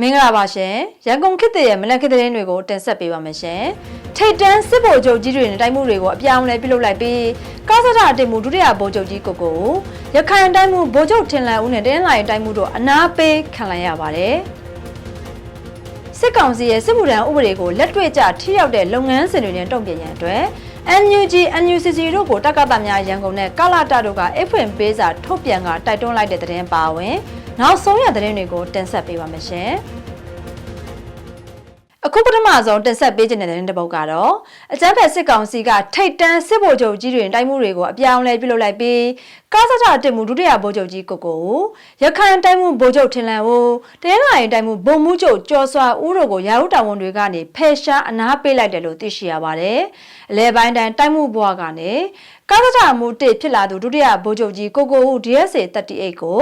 မင်္ဂလာပါရှင်ရန်ကုန်ခေတ်သစ်ရဲ့မနက်ခေတ်သတင်းတွေကိုတင်ဆက်ပေးပါမယ်ရှင်ထိတ်တန်းစစ်ဗိုလ်ချုပ်ကြီးတွေနဲ့တိုက်မှုတွေကိုအပြောင်းအလဲပြုလုပ်လိုက်ပြီးကားစတာတင်မှုဒုတိယဗိုလ်ချုပ်ကြီးကိုကိုရခိုင်တိုင်းမှုဗိုလ်ချုပ်ထင်လန်ဦးနဲ့တင်းလိုင်တိုင်းမှုတို့အနာပေးခံလိုက်ရပါတယ်စစ်ကောင်စီရဲ့စစ်မှုထမ်းဥပဒေကိုလက်တွေ့ကျထိရောက်တဲ့လုပ်ငန်းစဉ်တွေနဲ့တုံ့ပြန်ရန်အတွက် NUG NUCC တို့ကိုတက္ကသများရန်ကုန်နဲ့ကာလာတာတို့ကအဖွင့်ပေးစာထုတ်ပြန်ကတိုက်တွန်းလိုက်တဲ့သတင်းပါဝင် နောက်ဆုံးရသတင်းတွေကိုတင်ဆက်ပေးပါမယ်ရှင်။ အခုပထမဆုံးတင်ဆက်ပေးခြင်းတဲ့တဲ့တစ်ပုဒ်ကတော့အကြမ်းဖက်စစ်ကောင်စီကထိတ်တန်းစစ်ဗိုလ်ချုပ်ကြီးတွေတိုက်မှုတွေကိုအပြောင်းလဲပြုလုပ်လိုက်ပြီးကားစတာတင်မှုဒုတိယဗိုလ်ချုပ်ကြီးကိုကိုရခိုင်တိုင်းမှုဗိုလ်ချုပ်ထင်လန်ဦးတင်းလာရင်တိုင်းမှုဗိုလ်မှုချုပ်ကျော်စွာဦးတို့ကိုရာဟုတာဝန်တွေကနေဖယ်ရှားအနားပေးလိုက်တယ်လို့သိရှိရပါတယ်။အလဲပိုင်းတိုင်းတိုင်းမှုဘွားကနေကားစတာမှုတစ်ဖြစ်လာသူဒုတိယဗိုလ်ချုပ်ကြီးကိုကိုဦး DSA 38ကို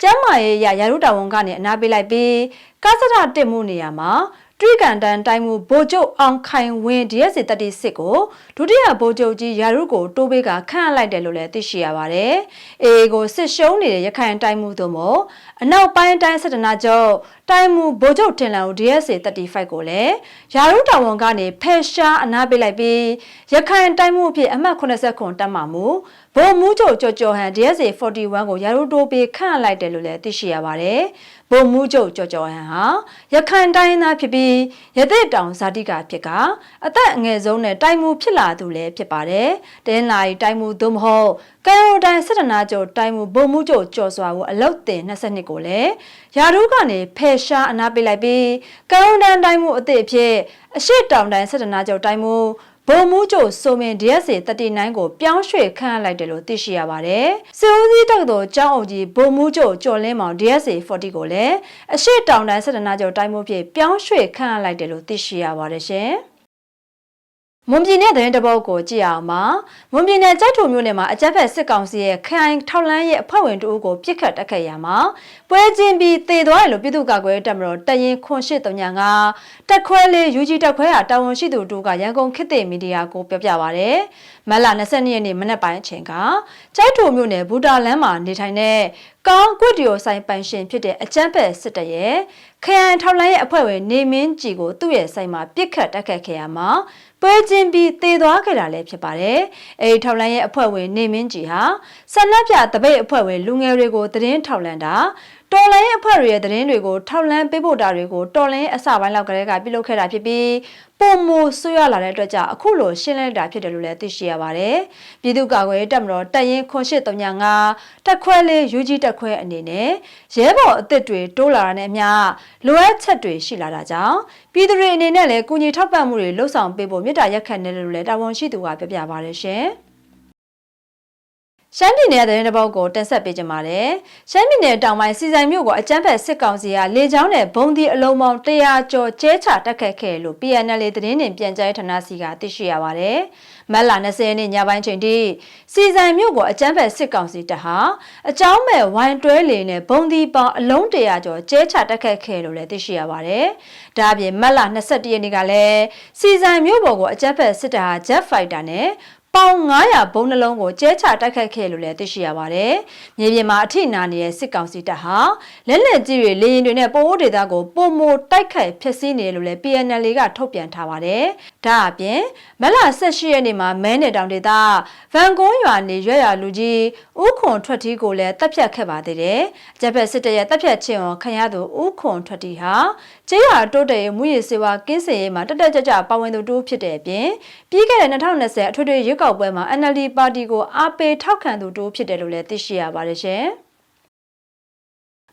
ကျမ်းမာရေးရရာဟုတာဝန်ကနေအနားပေးလိုက်ပြီးကားစတာတင်မှုနေရာမှာ တွိကန်တန်တိုင်းမှုဗိုလ်ချုပ်အောင်ခိုင်ဝင်း DSC 36ကိုဒုတိယဗိုလ်ချုပ်ကြီးရာရုကိုတိုးပေးကခန့်အပ်လိုက်တယ်လို့လည်းသိရှိရပါတယ်။အေကိုစစ်ရှုံးနေတဲ့ရခိုင်တိုင်းမှုတို့မို့အနောက်ပိုင်းတိုင်းစစ်တနာချုပ် တိုင်းမှုဗိုလ်ချုပ်တင်လန်ကို DSC 35ကိုလည်းရာရုတာဝန်ကနေဖယ်ရှားအနားပေးလိုက်ပြီးရခိုင်တိုင်းမှုအဖြစ်အမှတ်80ခွန်တက်မှမူဗိုလ်မှုချုပ်ကျော်ကျော်ဟန် DSC 41ကိုရာရုတိုးပေးခန့်အပ်လိုက်တယ်လို့လည်းသိရှိရပါတယ်။ဗိုလ်မှုချုပ်ကျော်ကျော်ဟန်ဟာရခိုင်တိုင်းသားဖြစ်ပြီးရတဲ့တောင်ဇာတိကဖြစ်ကအသက်အငယ်ဆုံးနဲ့တိုင်းမှုဖြစ်လာသူလည်းဖြစ်ပါတယ်။တင်းလာရီတိုင်းမှုသို့မဟုတ်ကံရိုတိုင်းစစ်တနာကျော်တိုင်းမှုဗိုလ်မှုချုပ်ကျော်စွာကိုအလုတ်တင်22ကိုလည်းယာရုကနေဖယ်ရှားအနာပေးလိုက်ပြီးကံရိုတိုင်းတိုင်းမှုအသည့်အဖြစ်အရှိတောင်တိုင်းစစ်တနာကျော်တိုင်းမှုဗိုလ်မှူးချုပ်ဆိုမင် DSA 39ကိုပြောင်းရွှေ့ခန့်အပ်လိုက်တယ်လို့သိရှိရပါတယ်။စစ်ဦးစီးတပ်တော်ကျောင်းအုပ်ကြီးဗိုလ်မှူးချုပ်ကျော်လင်းမောင် DSA 40ကိုလည်းအရှိတောင်တိုင်းစစ်တနာကျော်တိုင်းမှုဖြစ်ပြောင်းရွှေ့ခန့်အပ်လိုက်တယ်လို့သိရှိရပါတယ်ရှင်။ မွန်ပြည်နယ်သတင်းတပုတ်ကိုကြည့်အောင်ပါမွန်ပြည်နယ်ကြိုက်ထုံမြို့နယ်မှာအကြက်ဖက်စစ်ကောင်စီရဲ့ခိုင်ထောက်လန်းရဲ့အဖွဲ့ဝင်တို့ကိုပြစ်ခတ်တက်ခတ်ရမှာပွဲချင်းပြီးတည်သွားတယ်လို့ပြည်သူ့ကာကွယ်တပ်မတော်တရင်ခွန်ရှိတုံညာကတက်ခွဲလေးယူဂျီတက်ခွဲဟာတာဝန်ရှိသူတို့ကရန်ကုန်ခေတ်သစ်မီဒီယာကိုပြောပြပါရယ်မတ်လ22ရက်နေ့မနက်ပိုင်းအချိန်ကကြိုက်ထုံမြို့နယ်ဘူတာလန်းမှာနေထိုင်တဲ့ကောင်းကွတ်တီယိုဆိုင်ပိုင်ရှင်ဖြစ်တဲ့အကျန်းဖက်စစ်တရဲ့ခရိုင်ထောက်လိုင်းရဲ့အဖွဲ့ဝင်နေမင်းကြည်ကိုသူ့ရဲ့ဆိုင်မှာပြစ်ခတ်တက်ခတ်ခဲ့ရမှာ ပွဲချင်းပြီးတည်သွားခဲ့တာလည်းဖြစ်ပါတယ်။အဲဒီထောက်လိုင်းရဲ့အဖွဲ့ဝင်နေမင်းကြည်ဟာဆန္ဒပြတပိတ်အဖွဲ့ဝင်လူငယ်တွေကိုသတင်းထောက်လန့်တာ တော်လိုင်းရဲ့အဖွဲ့တွေရဲ့သတင်းတွေကိုထောက်လန်းပေးဖို့တာတွေကိုတော်လိုင်းရဲ့အစပိုင်းလောက်ကလေးကပြုလုပ်ခဲ့တာဖြစ်ပြီးပုံမဆွရလာတဲ့အတွက်ကြောင့်အခုလိုရှင်းလင်းတာဖြစ်တယ်လို့လည်းသိရှိရပါတယ်။ပြည်သူ့ကာကွယ်ရေးတပ်မတော်တပ်ရင်းခွန်ရှိ395တက်ခွဲလေးယူကြီးတက်ခွဲအနေနဲ့ရဲဘော်အစ်စ်တွေတိုးလာတာနဲ့အမျှလိုအပ်ချက်တွေရှိလာတာကြောင့်ပြည်သူတွေအနေနဲ့လည်းကုညီထောက်ပံ့မှုတွေလှုပ်ဆောင်ပေးဖို့မြစ်တာရက်ခံတယ်လို့လည်းတာဝန်ရှိသူကပြောပြပါတယ်ရှင်။ ရှမ်းပြည်နယ်သတင်းတစ်ပုဒ်ကိုတင်ဆက်ပေးကြပါမယ်။ရှမ်းပြည်နယ်တောင်ပိုင်းစီဆိုင်မြို့ကိုအကြမ်းဖက်စစ်ကောင်စီကလေကြောင်းနဲ့ဘုံဒီအလုံးပေါင်း100ကျော်ကျဲချတက်ခတ်ခဲ့လို့ PNL သတင်းတင်ပြန်ကြားဌာနစီကသိရှိရပါတယ်။မက်လာ20ရက်နေ့ညပိုင်းချိန်ထိစီဆိုင်မြို့ကိုအကြမ်းဖက်စစ်ကောင်စီတပ်ဟာအကြောင်းမဲ့ဝိုင်းတွဲလေနဲ့ဘုံဒီပေါင်းအလုံး100ကျော်ကျဲချတက်ခတ်ခဲ့လို့လည်းသိရှိရပါတယ်။ဒါအပြင်မက်လာ22ရက်နေ့ကလည်းစီဆိုင်မြို့ပေါ်ကိုအကြမ်းဖက်စစ်တပ်ဟာ Jet Fighter နဲ့ ပေါင်900ဘုံနှလုံးကိုကျဲချတိုက်ခိုက်ခဲ့လို့လည်းသိရှိရပါတယ်။မြေပြင်မှာအထိနာနေတဲ့စစ်ကောင်စီတပ်ဟာလက်လက်ကြီးတွေလေရင်တွေနဲ့ပိုးဒေသကိုပုံမတိုက်ခိုက်ဖျက်ဆီးနေတယ်လို့လည်း PNL ကထုတ်ပြန်ထားပါတယ်။ဒါအပြင်မလ18ရက်နေ့မှာမဲနယ်တောင်ဒေသဗန်ကုန်းရွာနေရွရလူကြီးဥခွန်ထွက်တီကိုလည်းတပ်ဖြတ်ခဲ့ပါသေးတယ်။ဂျပက်စစ်တပ်ရဲ့တပ်ဖြတ်ခြင်းကိုခံရသူဥခွန်ထွက်တီဟာကျေးရွာတိုးတက်ရေးမူရည်စေဝါကင်းစင်ရေးမှာတက်တက်ကြကြပါဝင်သူတိုးဖြစ်တဲ့အပြင်ပြီးခဲ့တဲ့2020အထွေထွေရွေးကောက်ပွဲမှာ NLD ပါတီကိုအားပေးထောက်ခံသူတိုးဖြစ်တယ်လို့လည်းသိရှိရပါတယ်ရှင်။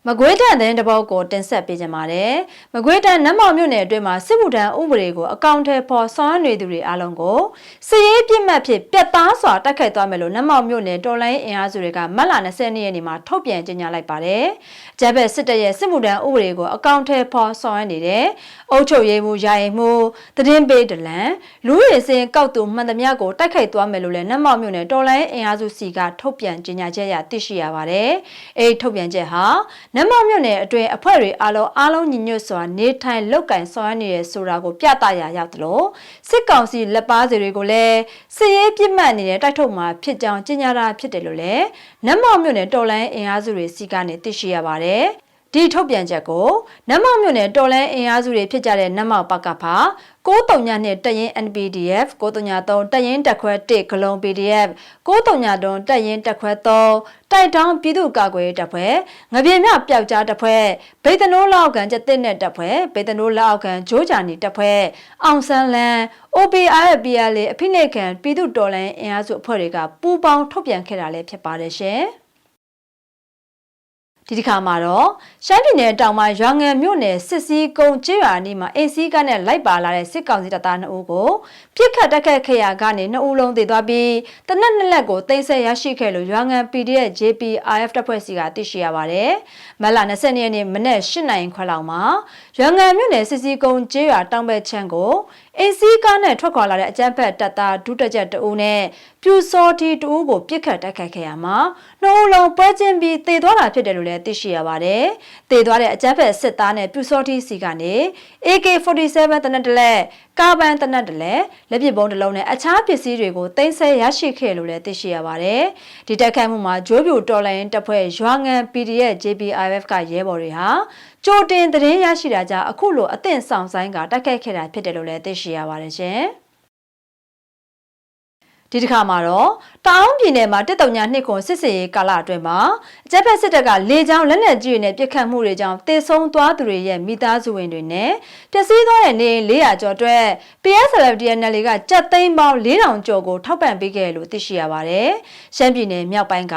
မကွေးတန်တဲ့တပေါက်ကိုတင်ဆက်ပေးကြပါတယ်။မကွေးတန်နတ်မောင်မြို့နယ်အတွင်းမှာစစ်မှုထမ်းဥပဒေကိုအကောင့်ထဲပေါ်ဆောင်ရွက်နေသူတွေအားလုံးကိုစည်ရေးပြစ်မှတ်ဖြစ်ပြတ်သားစွာတိုက်ခိုက်သွားမယ်လို့နတ်မောင်မြို့နယ်တော်လိုင်းအင်အားစုတွေကမတ်လ20ရက်နေ့မှာထုတ်ပြန်ကြေညာလိုက်ပါတယ်။ဂျက်ဘက်စစ်တပ်ရဲ့စစ်မှုထမ်းဥပဒေကိုအကောင့်ထဲပေါ်ဆောင်ရွက်နေတဲ့အုပ်ချုပ်ရေးမှုယာယီမှုသတင်းပေးဒလန်လူရည်စင်ကောက်သူမှန်သမျှကိုတိုက်ခိုက်သွားမယ်လို့လည်းနတ်မောင်မြို့နယ်တော်လိုင်းအင်အားစုစီကထုတ်ပြန်ကြေညာချက်ရသိရှိရပါတယ်။အဲဒီထုတ်ပြန်ချက်ဟာနတ်မောင်မြို့နယ်အတွင်းအဖွဲ့တွေအားလုံးအားလုံးညီညွတ်စွာနေထိုင်လောက်ကင်ဆောင်ရွက်နေရဆိုတာကိုပြသရာရောက်တယ်လို့စစ်ကောင်စီလက်ပါစီတွေကိုလည်းစစ်ရေးပြစ်မှတ်နေတဲ့တိုက်ထုတ်မှာဖြစ်ကြောင်းကြေညာတာဖြစ်တယ်လို့လည်းနတ်မောင်မြို့နယ်တော်လိုင်းအင်အားစုတွေစီကနေသိရှိရပါတယ်။ ဒီထုတ်ပြန်ချက်ကိုနတ်မောက်မြို့နယ်တော်လန်းအင်အားစုတွေဖြစ်ကြတဲ့နတ်မောက်ပကဖာ939နဲ့တရင် NPDF 933တရင်တက်ခွဲ1ဂလုံး PDF 939တရင်တက်ခွဲ3တိုက်တောင်းပြည်သူ့ကာကွယ်ရေးတပ်ဖွဲ့ငပြေမြပျောက်ကြားတပ်ဖွဲ့ဗိတ်တနိုးလောက်ကန်ကျတဲ့နဲ့တပ်ဖွဲ့ဗိတ်တနိုးလောက်ကန်ဂျိုးဂျာနီတပ်ဖွဲ့အောင်ဆန်းလန် OPRPL အဖိနှိတ်ခံပြည်သူ့တော်လှန်အင်အားစုအဖွဲ့တွေကပူးပေါင်းထုတ်ပြန်ခဲ့တာလည်းဖြစ်ပါတယ်ရှင်။ ဒီတစ်ခါမှာတော့ရှမ်းပြည်နယ်တောင်ပိုင်းရွာငံမြို့နယ်စစ်စည်းကုန်းကျေးရွာနီးမှာအင်စည်းကနဲ့လိုက်ပါလာတဲ့စစ်ကောင်စီတပ်သား2ဦးကိုပြစ်ခတ်တက်ခတ်ခရာကနေ2ဦးလုံးသေသွားပြီးတနက်နှစ်လက်ကိုတင်ဆက်ရရှိခဲ့လို့ရွာငံ PDF JPRF တပ်ဖွဲ့စီကသိရှိရပါတယ်။မလ22ရက်နေ့မနေ့8နိုင်ခွဲလောက်မှာရွာငံမြို့နယ်စစ်စည်းကုန်းကျေးရွာတောင်ဘက်ချမ်းကို အင်စီကားနဲ့ထွက်ခွာလာတဲ့အကြမ်းဖက်တပ်သားဒုတက်ချက်တအူးနဲ့ပြူစောတီတအူးကိုပြစ်ခတ်တိုက်ခိုက်ခဲ့ရမှာနှုတ်လုံးပွဲချင်းပြီးတေသွားတာဖြစ်တယ်လို့လည်းသိရှိရပါတယ်။တေသွားတဲ့အကြမ်းဖက်စစ်သားနဲ့ပြူစောတီစီကနေ AK47 တနက်တလက်ကာဗန်တနက်တလက်လက်ပစ်ဘုံတစ်လုံးနဲ့အခြားပစ္စည်းတွေကိုတင်ဆက်ရရှိခဲ့လို့လည်းသိရှိရပါတယ်။ဒီတိုက်ခိုက်မှုမှာဂျိုးပြူတော်လိုင်းတပ်ဖွဲ့ရွာငံ PDF JPIF ကရဲဘော်တွေဟာကြိုတင်သတင်းရရှိတာကြောင့်အခုလိုအသင့်ဆောင်ဆိုင်ကတိုက်ခိုက်ခဲ့တာဖြစ်တယ်လို့လည်းသိရှိရပါတယ်ရှင်။ ဒီတစ်ခါမှာတော့တောင်ပြည်နယ်မှာတက်တုံညာနှစ်ခွန်စစ်စေးကာလအတွင်းမှာအကြက်ဖက်စစ်တပ်ကလေကြောင်းလက်နက်ကြီးတွေနဲ့ပစ်ခတ်မှုတွေကြောင့်တေဆုံးသွားသူတွေရဲ့မိသားစုဝင်တွေနဲ့ပျက်စီးသွားတဲ့နေ400ကျော်အတွက် PSLFDNL ကကြက်သိန်းပေါင်း4000ကျော်ကိုထောက်ပံ့ပေးခဲ့လို့သိရှိရပါတယ်။ရှမ်းပြည်နယ်မြောက်ပိုင်းက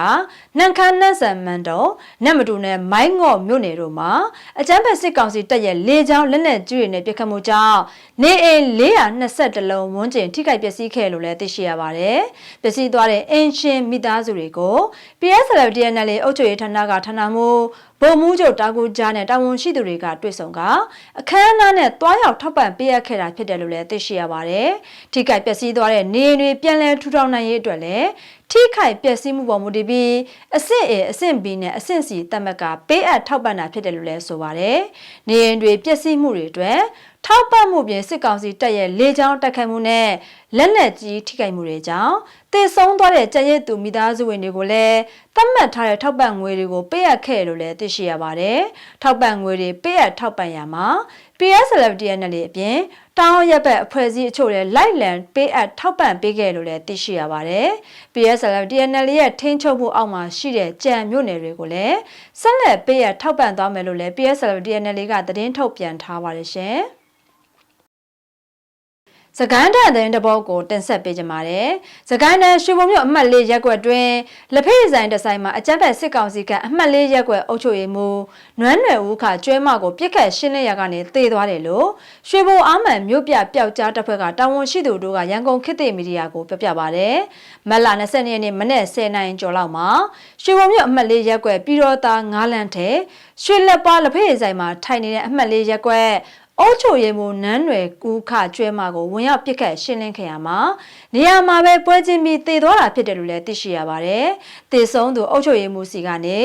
နန်ခမ်းနန်းဆန်မန်တော်နတ်မတူနဲ့မိုင်းငေါ့မြို့နယ်တို့မှာအကြမ်းဖက်စစ်ကောင်စီတပ်ရဲ့လေကြောင်းလက်နက်ကြီးတွေနဲ့ပစ်ခတ်မှုကြောင့်နေအိမ်420လုံးဝန်းကျင်ထိခိုက်ပျက်စီးခဲ့လို့လည်းသိရှိရပါတယ်။ပျက်စီးသွားတဲ့အင်ရှင်မိသားစုတွေကို PSLF DNL အုပ်ချုပ်ရေးဌာနကဌာနမှဗိုလ်မှူးချုပ်တာကူကြားနဲ့တာဝန်ရှိသူတွေကတွေ့ဆုံကအခမ်းအနားနဲ့တွားရောက်ထောက်ပံ့ပေးရခဲ့တာဖြစ်တယ်လို့လည်းသိရှိရပါတယ်။ထိခိုက်ပျက်စီးသွားတဲ့နေတွေပြန်လည်ထူထောင်နိုင်ရေးအတွက်လည်းထိခိုက်ပျက်စီးမှုပေါ်မူတည်ပြီးအဆင့် A အဆင့် B နဲ့အဆင့် C တက်မကပေးအပ်ထောက်ပံ့တာဖြစ်တယ်လို့လည်းဆိုပါတယ်။နေရင်တွေပျက်စီးမှုတွေအတွက်ထောက်ပံ့မှုပြင်စစ်ကောင်စီတပ်ရဲ့လေကြောင်းတိုက်ခိုက်မှုနဲ့ လက်နက်ကြီးထိခိုက်မှုတွေကြောင့်တေဆုံးသွားတဲ့ကြက်ရဲသူမိသားစုဝင်တွေကိုလည်းသတ်မှတ်ထားတဲ့ထောက်ပံ့ငွေတွေကိုပေးအပ်ခဲ့လို့လည်းသိရှိရပါတယ်။ထောက်ပံ့ငွေတွေပေးအပ်ထောက်ပံ့ရမှာ PSLFDNL အပြင်တောင်းရက်ဘက်အဖွဲ့အစည်းအချို့လည်းလိုက်လံပေးအပ်ထောက်ပံ့ပေးခဲ့လို့လည်းသိရှိရပါတယ်။ PSLFDNL ရဲ့ထိန်းချုပ်မှုအောက်မှာရှိတဲ့ကြံမြို့နယ်တွေကိုလည်းဆက်လက်ပေးအပ်ထောက်ပံ့သွားမယ်လို့လည်း PSLFDNL ကသတင်းထုတ်ပြန်ထားပါတယ်ရှင်။ စကိုင်းတန်တဲ့တဘောကိုတင်ဆက်ပေးကြပါတယ်။စကိုင်းတန်ရွှေဘုံမြို့အမှတ်၄ရက်ကွက်တွင်လက်ဖေးဆိုင်တဆိုင်မှာအကြမ်းဖက်စစ်ကောင်စီကအမှတ်၄ရက်ကွက်အုပ်ချုပ်ရေးမှူးနွမ်းနယ်ဦးခကျွဲမကိုပြစ်ခတ်ရှင်းလင်းရကနေတေသွားတယ်လို့ရွှေဘုံအာမန်မြို့ပြပျောက်ကြားတပ်ဖွဲ့ကတာဝန်ရှိသူတို့ကရန်ကုန်ခေတ်သစ်မီဒီယာကိုပြောပြပါတယ်။မက်လာ20ရက်နေ့မနေ့10နိုင်ကျော်လောက်မှာရွှေဘုံမြို့အမှတ်၄ရက်ကွက်ပြည်တော်သား9လမ်းထဲရွှေလက်ပါလက်ဖေးဆိုင်မှာထိုင်နေတဲ့အမှတ်၄ရက်ကွက် အုတ်ချိုရဲမိုးနန်းရွယ်ကူးခကျွဲမကိုဝင်ရောက်ပစ်ခတ်ရှင်းလင်းခဲ့ရမှာနေရာမှာပဲပွဲချင်းပြီးတည်သွားတာဖြစ်တယ်လို့လည်းသိရှိရပါတယ်။တည်ဆုံးသူအုတ်ချိုရဲမိုးစီကနေ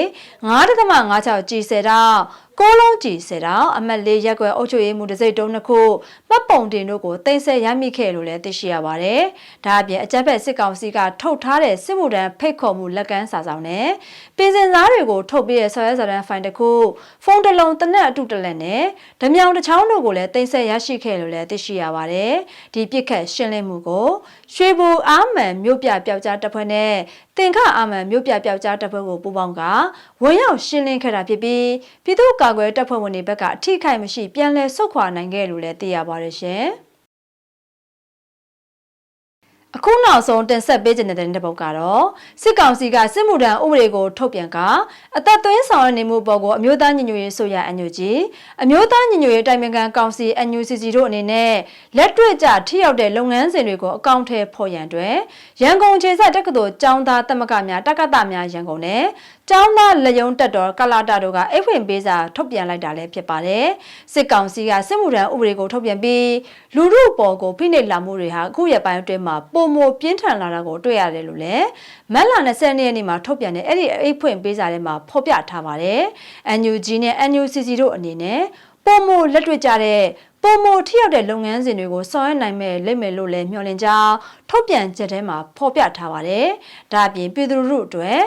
9.56ကြီးဆယ်တော့ ကိုလုံးကြည်ဆယ်တော့အမတ်လေးရက်ွယ်အုပ်ချုပ်ရေးမှုတစိမ့်တုံးနှစ်ခုမှတ်ပုံတင်တို့ကိုတင်ဆက်ရမိခဲ့လို့လည်းသိရှိရပါတယ်။ဒါအပြင်အကြမ်းဖက်စစ်ကောင်စီကထုတ်ထားတဲ့စစ်မှုထမ်းဖိတ်ခေါ်မှုလက်ကမ်းစာဆောင်နဲ့ပြည်စင်စားတွေကိုထုတ်ပြီးတဲ့ဆော်ရဲစာတမ်းဖိုင်တစ်ခုဖုန်းတစ်လုံးတစ်နက်အတုတစ်လက်နဲ့ဓမြောင်တစ်ချောင်းတို့ကိုလည်းတင်ဆက်ရရှိခဲ့လို့လည်းသိရှိရပါတယ်။ဒီပြစ်ခတ်ရှင်းလင်းမှုကိုရွှေဘူအာမန်မြို့ပြပျောက်ကြားတပ်ဖွဲ့နဲ့ တင်ခအာမန်မြို့ပြပျောက်ကြားတပ်ဖွဲ့ကိုပူးပေါင်းကဝင်ရောက်ရှင်းလင်းခဲ့တာဖြစ်ပြီးပြည်သူ့ကာကွယ်တပ်ဖွဲ့ဝင်တွေဘက်ကအထိခိုက်မရှိပြန်လည်ဆုတ်ခွာနိုင်ခဲ့လို့လည်းသိရပါတယ်ရှင်။ အခုနောက်ဆုံးတင်ဆက်ပေးခြင်းတဲ့တဲ့ပုတ်ကတော့စစ်ကောင်စီကစစ်မှုထမ်းဥပဒေကိုထုတ်ပြန်ကအသက်သွင်းဆောင်ရနေမှုပေါ်ကိုအမျိုးသားညီညွတ်ရေးဆိုရအညွတ်ကြီးအမျိုးသားညီညွတ်ရေးတိုင်ပင်ခံကောင်စီ NUCC တို့အနေနဲ့လက်တွေ့ကျထိရောက်တဲ့လုပ်ငန်းစဉ်တွေကိုအကောင့်ထဲဖော်ရန်အတွက်ရန်ကုန်ခြေဆက်တက္ကသိုလ်ကျောင်းသားတက်မကများတက္ကသများရန်ကုန်နဲ့ ကျောင်းသားလက်ယုံတက်တော်ကလာတာတို့ကအိတ်ဖွင့်ပေးစာထုတ်ပြန်လိုက်တာလည်းဖြစ်ပါတယ်စစ်ကောင်စီကစစ်မှုထမ်းဥပဒေကိုထုတ်ပြန်ပြီးလူမှုပေါ်ကိုဖိနှိပ်လာမှုတွေဟာအခုရက်ပိုင်းအတွင်းမှာပုံမပြင်းထန်လာတာကိုတွေ့ရတယ်လို့လည်းမက်လာ20ရက်နေ့မှာထုတ်ပြန်တဲ့အဲ့ဒီအိတ်ဖွင့်ပေးစာထဲမှာဖော်ပြထားပါတယ် NUG နဲ့ NUCC တို့အနေနဲ့ပုံမလက်တွေ့ကြတဲ့ပုံမထိရောက်တဲ့လုပ်ငန်းစဉ်တွေကိုဆောင်ရွက်နိုင်မဲ့လိမ့်မယ်လို့လည်းမျှော်လင့်ကြောင်းထုတ်ပြန်ချက်ထဲမှာဖော်ပြထားပါတယ်။ဒါအပြင်ပြည်သူလူထုအတွက်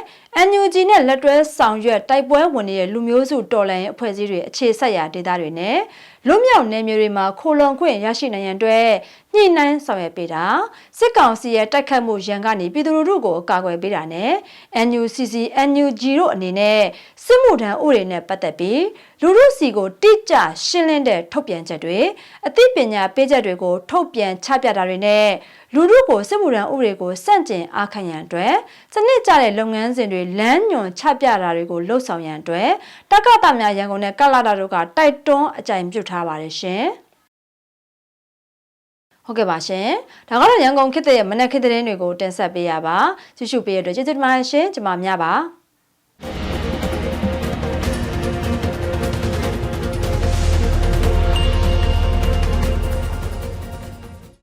NUG နဲ့လက်တွဲဆောင်ရွက်တိုက်ပွဲဝင်နေတဲ့လူမျိုးစုတော်လှန်ရေးအဖွဲ့အစည်းတွေအခြေဆက်ရာဒေသတွေနဲ့လွတ်မြောက်နယ်မြေတွေမှာခိုလုံခွင့်ရရှိနိုင်ရန်အတွက်ညှိနှိုင်းဆောင်ရွက်ပေးတာစစ်ကောင်စီရဲ့တိုက်ခတ်မှုရန်ကနေပြည်သူလူထုကိုအကာအကွယ်ပေးတာနဲ့ NUCC NUG တို့အနေနဲ့စစ်မှုထမ်းဥပဒေနဲ့ပတ်သက်ပြီးလူထုစီကိုတိကျရှင်းလင်းတဲ့ထုတ်ပြန်ချက်တွေအသိပညာပေးချက်တွေကိုထုတ်ပြန်ချပြတာတွေနဲ့လူထုကိုစစ်မှုထမ်းဥပဒေကိုစန့်ကျင်အားခံရန်အတွက်စနစ်ကျတဲ့လုပ်ငန်းစဉ်တွေလမ်းညွန်ချပြတာတွေကိုလှုပ်ဆောင်ရန်အတွက်တက္ကသများရန်ကုန်နဲ့ကလာတာတို့ကတိုက်တွန်းအကြံပြုထားပါတယ်ရှင်ဟုတ်ကဲ့ပါရှင်ဒါကတော့ရန်ကုန်ခေတ်တဲ့မနက်ခေတ်တဲ့တွေကိုတင်ဆက်ပေးရပါကြည့်ရှုပေးရတဲ့ကျေးဇူးတင်ပါတယ်ရှင်ကျွန်မများပါ